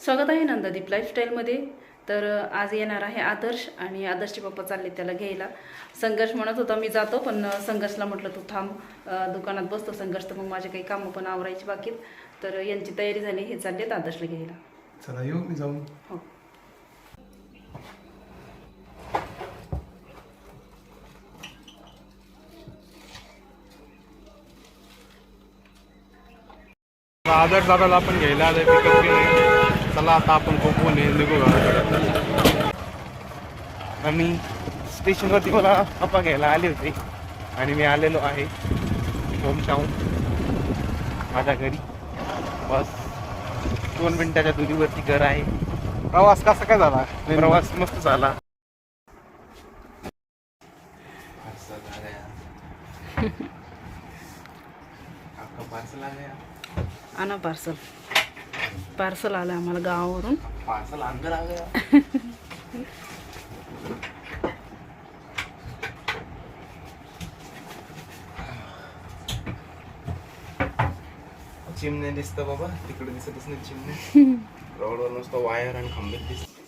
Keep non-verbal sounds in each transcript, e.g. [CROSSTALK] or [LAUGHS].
स्वागत आहे नंदादीप लाईफस्टाईलमध्ये तर आज येणार आहे आदर्श आणि आदर्शचे पप्पा चालले त्याला घ्यायला. संघर्ष म्हणत होता मी जातो पण संघर्षला म्हटलं तू थांब दुकानात बसतो संघर्ष तर मग माझे काही कामं पण आवरायची बाकीत तर यांची तयारी झाली हे चाललेत आदर्शला घ्यायला. चला येऊ मी जाऊन. हो. आदर दादाला आपण घ्यायला आलोय पिकअप केले चला आता आपण कोकून आहे निघू घराकडे. आम्ही स्टेशनवरती मला पप्पा घ्यायला आले होते. आणि मी आलेलो आहे होम टाऊन माझ्या घरी. बस. दोन मिनिटाच्या दुरीवरती घर आहे. प्रवास कसा काय झाला? प्रवास मस्त झाला. [LAUGHS] पार्सल आणा पार्सल पार्सल आलं आम्हाला गावावरून. पार्सल अंदर आ गया. चिमणे दिसतं बाबा तिकडे दिसतच नाही चिमणे. रोडवर नुसतं वायर आणि खंबे दिसत.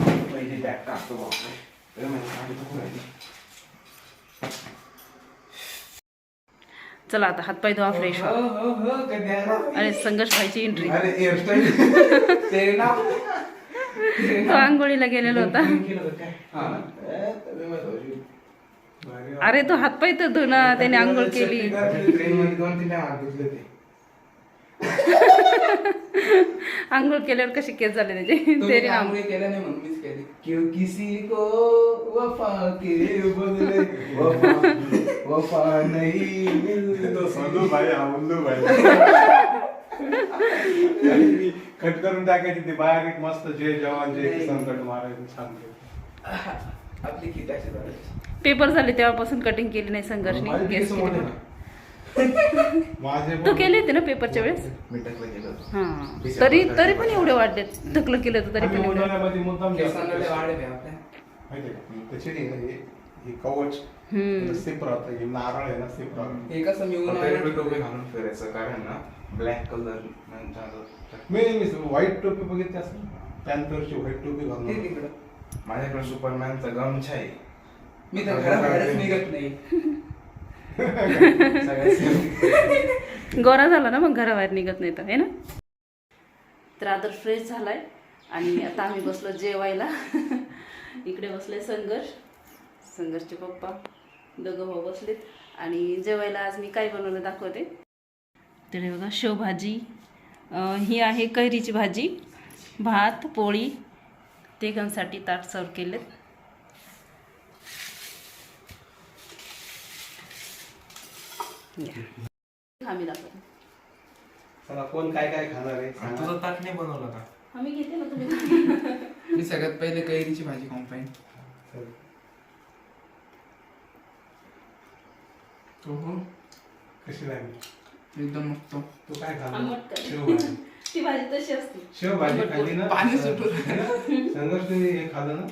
पहिली बॅग टाकतो बाबा अरे माझी गाडी बघू राहिली. चला आता हातपाय धुवा फ्रेश हो, हो, हो? आणि संघर्ष व्हायची एंट्री अरे ते ना तो आंघोळीला गेलेला होता. अरे तो हातपाय तर धुना त्याने आंघोळ केली. आंघोळ केल्यावर कशी केस झाले त्याचे? तरी नाम केलं नाही म्हणून मीच केली. क्यों किसी को वफा के बदले? [LAUGHS] वफा वफा नहीं मिलती संदू भाई भाई कट करून टाकायची ते बाहेर एक मस्त जय जवान जय किसान कट मारायचं छान आपली किटाची झाली पेपर झाले तेव्हापासून कटिंग केली नाही. माझे तू केले होते ना पेपरच्या वेळेस. हा तरी तरी पण एवढे वाढले ढकलं केलं होतं तरी पण एवढे आहे हे कवच सिप राहतं हे नारळ आहे ना सिप राहतं हे कसं मी फक्त उन्हाळ्यात एवढं टोपी घालून फिरायचं कारण ना ब्लॅक कलर मी मी व्हाईट टोपी बघितली असेल पॅन्थरची व्हाईट टोपी घालून. तिकडं. माझ्याकडे सुपरमॅनचा गमछा आहे. मी तर घराबाहेरच निघत नाही. गोरा झाला ना मग घराबाहेर निघत नाही तर है ना? तर आदर फ्रेश झालाय आणि आता आम्ही बसलो जेवायला. इकडे बसले संघर्ष. संघर्षचे पप्पा दोघं भाऊ बसलेत. आणि जेवायला आज मी काय बनवलं दाखवते. तर हे बघा शेवभाजी. ही आहे कैरीची भाजी भात पोळी तिघांसाठी ताट सर्व केलेत. या. आम्ही दाखवते. चला कोण काय काय खाणार आहे सांगा. तुझा ताट नाही बनवला का? आम्ही घेते ना तुम्ही. [LAUGHS] मी सगळ्यात पहिले कैरीची भाजी खाऊन पाहिजे चल. तो कशी लागली? एकदम मस्त. तू काय [LAUGHS] ती भाजी तशी असते. शेवभाजी आंबट खाल्ली ना? पाणी सुटू संघर्ष तुम्ही हे खाल्लं ना?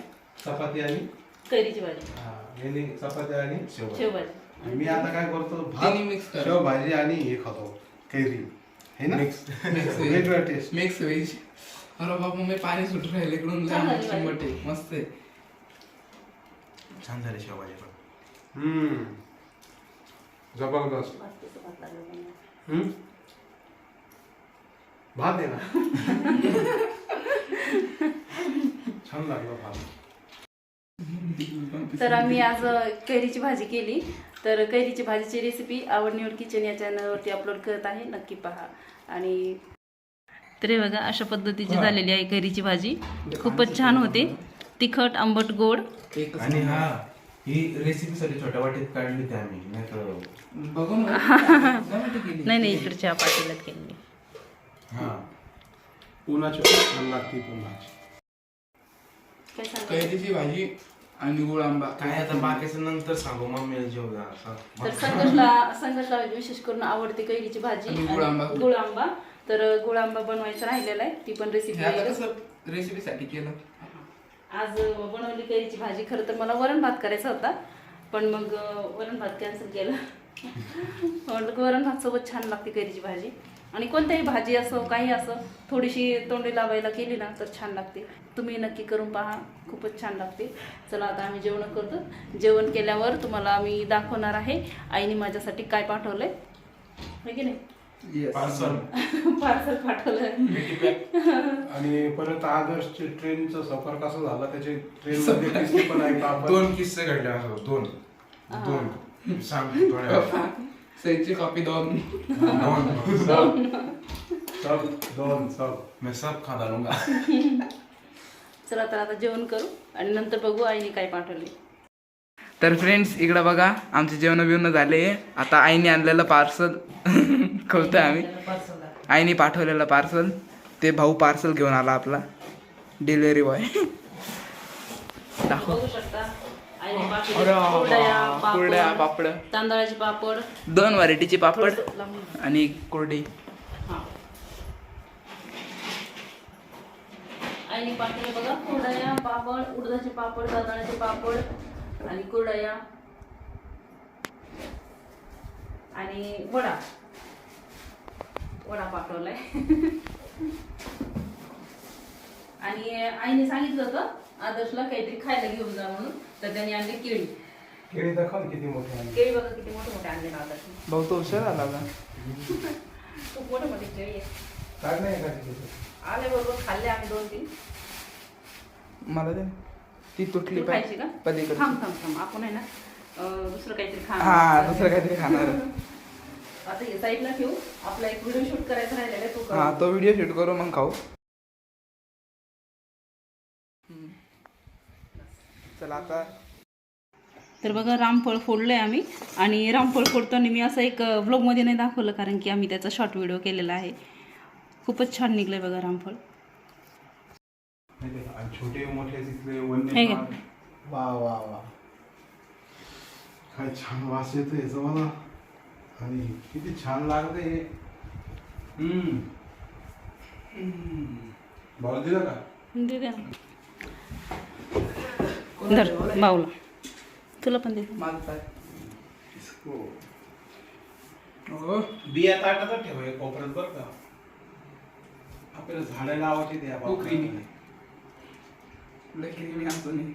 चपाती आणि? कैरीची भाजी. हा, यांनी चपाती आणि शेवभाजी शेवभाजी मी आता काय करतो? भात करा. शेवभाजी आणि हे खातो. कैरी. हे ना. मिक्स टेस्ट मिक्स व्हेज अरे बाबा मी पाणी सुटू राहिले. इकडून भाजी. मस्त आहे. छान झाले शेवभाजी पण. हम्म. जबरदस्त. भात. हम्म आहे ना? छान लागलं भात. तर आम्ही आज अ, कैरीची भाजी केली. तर कैरीची भाजीची रेसिपी आवड निवड किचन या चॅनलवरती अपलोड करत आहे. नक्की पहा. आणि तर हे बघा अशा पद्धतीची झालेली आहे कैरीची भाजी. खूपच छान होते. तिखट आंबट गोड. आणि हा ही रेसिपी साठी छोट्या वाटीत काढली होती आम्ही नाही तर बघून केली नाही नाही इकडच्या पाटीलात केलेली. हा. छान लागते? कैरीची भाजी आणि गुळ आंबा. काय आता बाकीचं नंतर सांगू मम्मीला जेव द्या तर संघर्षला संघर्षला विशेष करून आवडते कैरीची भाजी गुळ आंबा. गुळ आंबा. तर गुळ आंबा बनवायचा राहिलेला आहे. ती पण रेसिपी आता कसं रेसिपीसाठी केलं? आज बनवली कैरीची भाजी. खरं तर मला वरण भात करायचा होता पण मग वरण भात कॅन्सल केलं. [LAUGHS] म्हटलं वरण भात सोबत छान लागते कैरीची भाजी. आणि कोणत्याही भाजी असो काही असो थोडीशी तोंडी लावायला केली ना तर छान लागते. तुम्ही नक्की करून पहा खूपच छान लागते. चला आता आम्ही जेवण करतो. जेवण केल्यावर तुम्हाला आम्ही दाखवणार आहे आईने माझ्यासाठी काय पाठवलंय. आहे की नाही? Parcel parcel [LAUGHS] पाठवलंय. आणि परत आदर्शचे ट्रेनचा सफर कसा झाला? त्याचे ट्रेन मध्ये किस्से पण आहे का आपण? दोन किस्से घडले असं दोन. दोन. सांग सेंची कॉपी दोन. दोन. सब दोन सब मैं सब खा डालूंगा चला तर आता जेवण करू आणि नंतर बघू आईने काय पाठवले तर फ्रेंड्स इकडं बघा आमचे जेवण बिवणं झाले. आता आईने आणलेलं पार्सल. कळतोय आम्ही. आईने पाठवलेलं पार्सल ते भाऊ पार्सल घेऊन आला आपला. डिलिव्हरी बॉय दाखव. कुरडया, पापड तांदळाचे पापड. दोन व्हरायटीचे पापड. आणि कुरडी. आईने पाठवले बघा. कुरडया पापड उडदाचे पापड तांदळाचे पापड आणि कुरडया. आणि वडा. वडा पाठवलाय. आणि आईने सांगितलं होतं आदर्शला काहीतरी खायला घेऊन जा म्हणून तर त्यांनी आणले केळी. केळी दाखव ना किती मोठे आहे केळी बघा किती मोठे मोठे आणले ना आदर्शने. भाऊ तो हुशार आला का खूप मोठे मोठे केळी आहे. काय नाही का तिथे आले बरोबर खाल्ले आम्ही दोन तीन. मला दे ती तुटली तू खायची का? पलीकडे थांब थांब थांब. आपण आहे ना अं, दुसरं काहीतरी खा हा दुसरं काहीतरी खाणार. [LAUGHS] आता हे साईडला ठेवू. आपला एक व्हिडिओ शूट करायचा राहिलेला आहे, तो करू. हा तो व्हिडिओ शूट करू मग खाऊ. चला आता तर बघा रामफळ फोडलंय आम्ही. आणि रामफळ फोडताना मी असं एक व्लॉगमध्ये नाही दाखवलं कारण की आम्ही त्याचा शॉर्ट व्हिडिओ केलेला आहे. खूपच छान निघलंय बघा रामफळ. आहे छोटे मोठे तिथले. वा वा वा. काय छान वास येतो याचा मला आणि किती छान लागते हे. हम्म. भाऊ दिलं का? धर बाऊला तुला पण दे. बिया ताटातच ठेव हे कोपऱ्यात बरं का. आपल्याला झाडं लावायची नाही.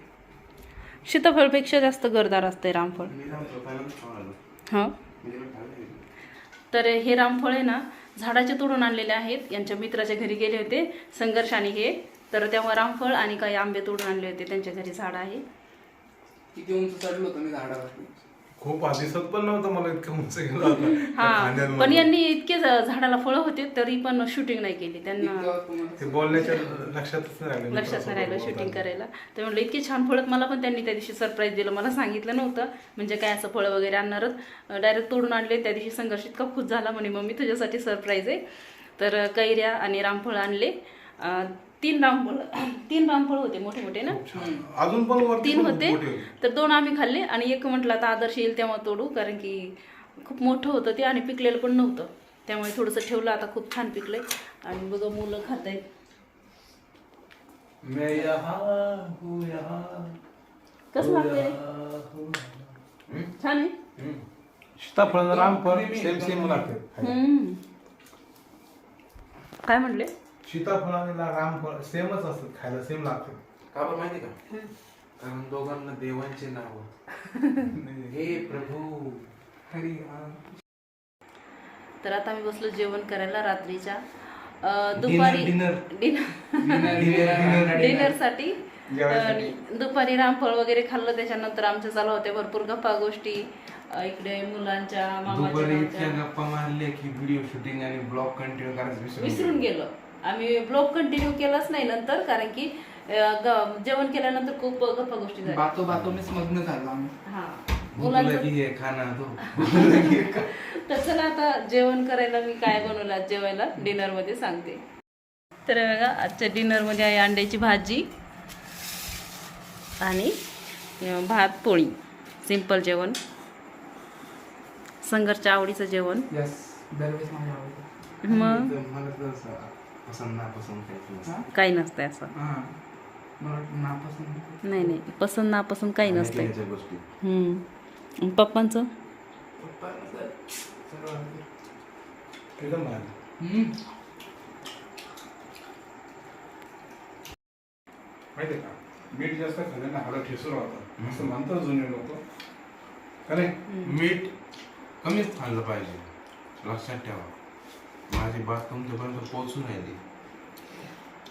सीताफळपेक्षा जास्त गरदार असते रामफळ. हा? तर हे रामफळ आहे ना झाडाचे तोडून आणलेले आहेत. यांच्या मित्राच्या घरी गेले होते संघर्षाने हे. तर तेव्हा रामफळ आणि काही आंबे तोडून आणले होते. त्यांच्या घरी झाड आहे. किती उंच चढलो होतो मी झाडावर खूप दिसत पण नव्हतं मला इतकं उंच गेलं [LAUGHS] होतं त्या हा खांद्यांमध्ये. पण यांनी इतके झ- झाडाला फळं होते तरी पण शूटिंग नाही केली. त्यांना ते बोलण्याच्या लक्षातच नाही राहिलं लक्षात नाही राहिलं शूटिंग. करायला. तर म्हटलं इतके छान फळत मला पण त्यांनी त्या दिवशी सरप्राईज दिलं. मला सांगितलं नव्हतं म्हणजे काय असं फळं वगैरे आणणारच? डायरेक्ट तोडून आणले. त्या दिवशी संघर्ष इतका खुश झाला म्हणे मम्मी तुझ्यासाठी सरप्राईज आहे. तर कैऱ्या आणि रामफळ आणले. अं, तीन रामफळ तीन रामफळ होते मोठे मोठे ना. अजून पण वरती तीन पण होते. मोठे तर दोन आम्ही खाल्ले आणि एक म्हटलं आता आदर्श येईल तेव्हा तोडू कारण की खूप मोठं होतं ते आणि पिकलेलं पण नव्हतं. त्यामुळे थोडंसं ठेवलं आता खूप छान पिकलंय. आणि बघा मुलं खात आहेत मैं यहाँ हूँ यहाँ कसं लागतंय? रे? छान आहे. सीताफळ रामफळ सेम सेम लागते हम्म. काय म्हणले? सीताफळ आणि ला- रामफळ सेमच असतात खायला सेम लागते. का बरं माहिती का? कारण दोघांना देवांचे नाव. हे प्रभू. हरी. तर आता मी बसलो जेवण करायला रात्रीच्या. अं, दुपारी डिनर डिनर डिनरसाठी आणि दुपारी रामफळ वगैरे खाल्लं त्याच्यानंतर आमच्या चालू होत्या भरपूर गप्पा गोष्टी. अं, इकडे मुलांच्या दुपारी इतक्या. गप्पा मारल्या की व्हिडिओ शूटिंग आणि ब्लॉग कंटिन्यू करायचं विसरून विसरून गेलो. आम्ही ब्लॉग कंटिन्यू केलाच नाही नंतर कारण की ग- जेवण केल्यानंतर खूप गप्पा गोष्टी झाल्या. बातो बातो मीच मग्न झालो आम्ही. हा. भूक मुलांचं लगी है खाना तो. [LAUGHS] तर चला आता जेवण करायला मी काय बनवलं आज जेवायला? डिनरमध्ये सांगते. तर बघा आजच्या डिनरमध्ये आहे अंड्याची भाजी आणि अं, भात पोळी. सिंपल जेवण. संघर्षच्या आवडीचं जेवण. यस दरवेळेस माझ्या आवडतं मग? मला तर असं पसंत काहीच नसतं. काही नसतंय असं. हा. नापसंत नाही नाही. पसंत नापसंत काही नसतंय. गोष्टी. हम्म. आणि पप्पांचं? पप्पा नसतात. सर्व आवडतं. एकदम भारी. हम्म. माहिती का? मीठ जास्त खाल्लं ना हाडं ठेसून राहतं. असं म्हणतात जुने लोक. का नाही? मीठ कमीच खाल्लं पाहिजे. लक्षात ठेवा. माझी बात तुमच्यापर्यंत पोहोचून राहिली.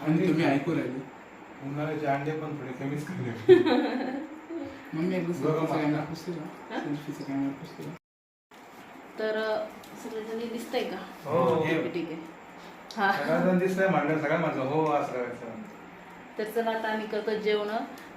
आणि तुम्ही ऐकू राहिले. उन्हाळ्याचे अंडे पण थोडे कमीच खाल्ले. [LAUGHS] मम्मी एकदा. कॅमेरा सेल्फीचा पुसते तर अं, सगळेजणी दिसतंय का? हो. ठीक आहे ठीक आहे. हा. सगळ्यांना दिसतंय म्हणलं सगळ्या माझं हो असं करायचं. तर चला आता आम्ही करतो जेवण.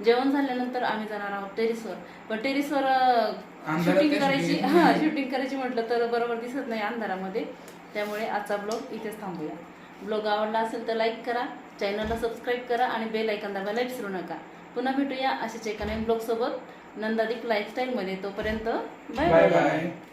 जेवण झाल्यानंतर आम्ही जाणार आहोत टेरिसवर. पण टेरिसवर अंधारात शूटिंग काय करायची shooting? हा शूटिंग करायची म्हटलं तर बरोबर दिसत नाही अंधारामध्ये. त्यामुळे आजचा ब्लॉग इथेच थांबूया. ब्लॉग आवडला असेल तर लाईक करा चॅनलला सबस्क्राईब करा आणि बेल ऐकन दाबायला विसरू नका. पुन्हा भेटूया अशाच एका नवीन ब्लॉग सोबत. नंदादिक लाईफस्टाईलमध्ये तोपर्यंत बाय बाय